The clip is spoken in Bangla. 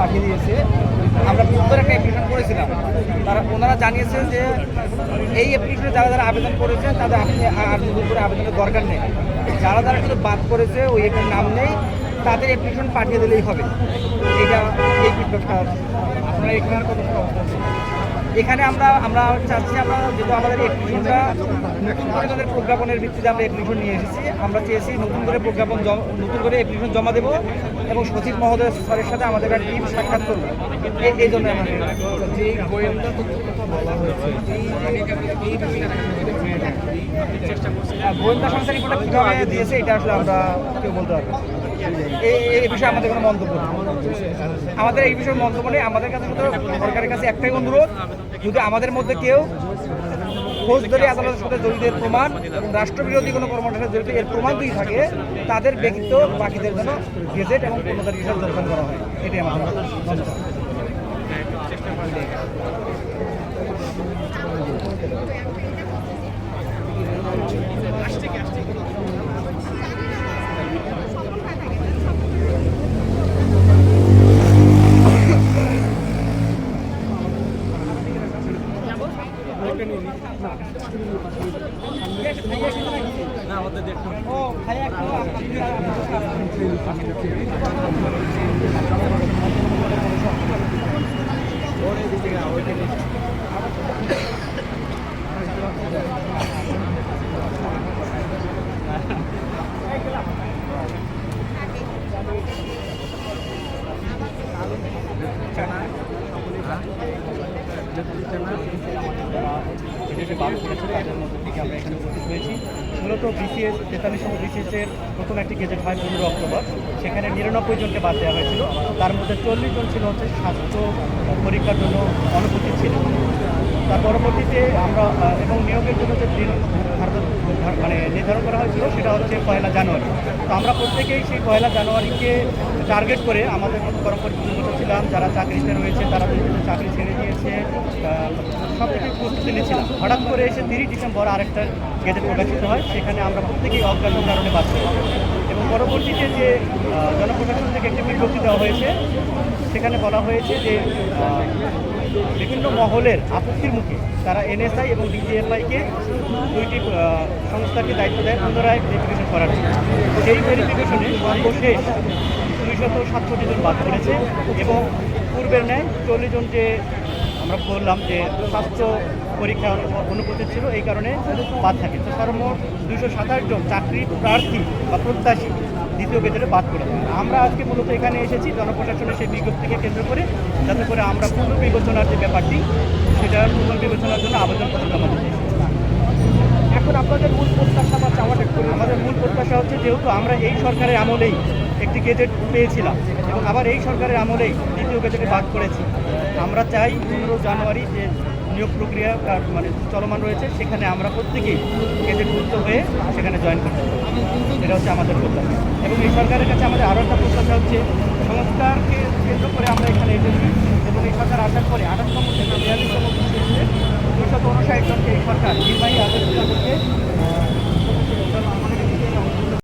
পাঠিয়ে দিয়েছে। আমরা পূর্বের একটা অ্যাপ্লিকেশন করেছিলাম। তারা, ওনারা জানিয়েছেন যে এই অ্যাপ্লিকেশনে যারা যারা আবেদন করেছে, তাদের আর নতুন করে আবেদনের দরকার নেই। যারা যারা শুধু বাদ করেছে ওই এখানে নাম নেই, তাদের অ্যাপ্লিকেশন পাঠিয়ে দিলেই হবে। এটা এই ফিডব্যাকটা আপনারা এখানে কত এখানে আমরা আমরা চাচ্ছি আমরা যেহেতু আমাদের অ্যাপ্লিকেশনটা নতুন করে তাদের প্রজ্ঞাপনের ভিত্তিতে আমরা অ্যাপ্লিকেশন নিয়ে এসেছি আমরা চেয়েছি নতুন করে প্রজ্ঞাপন নতুন করে অ্যাপ্লিকেশন জমা দেবো এবং সচিব মহোদয় স্যারের সাথে আমাদের একটা টিম সাক্ষাৎ করব। এই- জন্য গোয়েন্দা সংস্থা রিপোর্টটা কীভাবে দিয়েছে এটা আসলে আমরা কেউ বলতে পারব এই এই বিষয়ে আমাদের কোনো মন্তব্য আমাদের এই বিষয়ে মন্তব্য নেই। আমাদের কাছে সরকারের কাছে একটাই অনুরোধ যদি আমাদের মধ্যে কেউ ফৌজদারি আদালতের সাথে জড়িতের প্রমাণ এবং রাষ্ট্রবিরোধী কোনো কর্মকাণ্ডের জড়িত এর প্রমাণ যদি থাকে, তাদের ব্যক্তিত্ব বাকিদের জন্য গেজেট এবং পূর্ণতার হিসাবে দর্শন করা হয়। এটি আমাদের মন্তব্য না বিদেশে বারো করেছিল তাদের মধ্যে থেকে আমরা এখানে উপস্থিত হয়েছি। মূলত বিসিএস তেতাল্লিশতম বিসিএসের নতুন একটি গেজেট হয় পনেরো অক্টোবর। সেখানে নিরানব্বই জনকে বাদ দেওয়া হয়েছিল। তার মধ্যে চল্লিশ জন ছিল হচ্ছে স্বাস্থ্য পরীক্ষার জন্য অনুপস্থিত ছিল তার পরবর্তীতে আমরা এবং নিয়োগের জন্য যে দিন মানে নির্ধারণ করা হয়েছিল, সেটা হচ্ছে পয়লা জানুয়ারি। তো আমরা প্রত্যেকেই সেই পয়লা জানুয়ারিকে টার্গেট করে আমাদের মতো কর্মপরিচিত ছিলাম, যারা চাকরিতে রয়েছে, তারা চাকরি ছেড়ে দিয়েছে সব থেকে নিয়েছিলাম হঠাৎ করে এসে তিরিশ ডিসেম্বর আরেকটা গেজেট প্রকাশিত হয়, সেখানে আমরা প্রত্যেকেই অজ্ঞাত কারণে পড়ি। এবং পরবর্তীতে যে জনপ্রশাসন থেকে একটি বিজ্ঞপ্তি দেওয়া হয়েছে, সেখানে বলা হয়েছে যে বিভিন্ন মহলের আপত্তির মুখে তারা এনএসআই এবং ডিজিএফআইকে দুইটি সংস্থাকে দায়িত্ব দেয় পুনরায় ভেরিফিকেশন করার জন্য সেই ভেরিফিকেশনে সর্বশেষ দুইশত সাতষট্টি জন বাদ পড়েছে এবং পূর্বের ন্যায় চল্লিশ জন যে আমরা বললাম যে স্বাস্থ্য পরীক্ষা অনুপস্থিত ছিল, এই কারণে বাদ থাকে। তো সর্বমোট দুশো সাতাশ জন চাকরি প্রার্থী বা প্রত্যাশী দ্বিতীয় গেজেটে বাদ করে আমরা আজকে মূলত এখানে এসেছি, জনপ্রশাসনের সেই বিজ্ঞপ্তিকে কেন্দ্র করে, যাতে করে আমরা পুনর্বিবেচনার যে ব্যাপারটি সেটা পুনর্বিবেচনার জন্য আবেদনপত্র জমা দিতে। এখন আপনাদের মূল প্রত্যাশা বা চাওয়াটা আমাদের মূল প্রত্যাশা হচ্ছে, যেহেতু আমরা এই সরকারের আমলেই একটি গেজেট পেয়েছিলাম এবং আবার এই সরকারের আমলেই দ্বিতীয় গেজেটে বাদ করেছি আমরা চাই পনেরো জানুয়ারি যে নিয়োগ প্রক্রিয়া মানে চলমান রয়েছে, সেখানে আমরা প্রত্যেকেই গুরুত্ব হয়ে সেখানে জয়েন করতে পারি এটা হচ্ছে আমাদের প্রত্যাশা এবং এই সরকারের কাছে আমাদের আরও একটা প্রত্যাশা হচ্ছে সংস্কারকে কেন্দ্র করে আমরা এখানে এসেছি এবং এই সরকার আসার পরে আঠাশতম থেকে বিয়াল্লিশতম দুইশত উনষাট জনকে এই সরকার নির্বাহী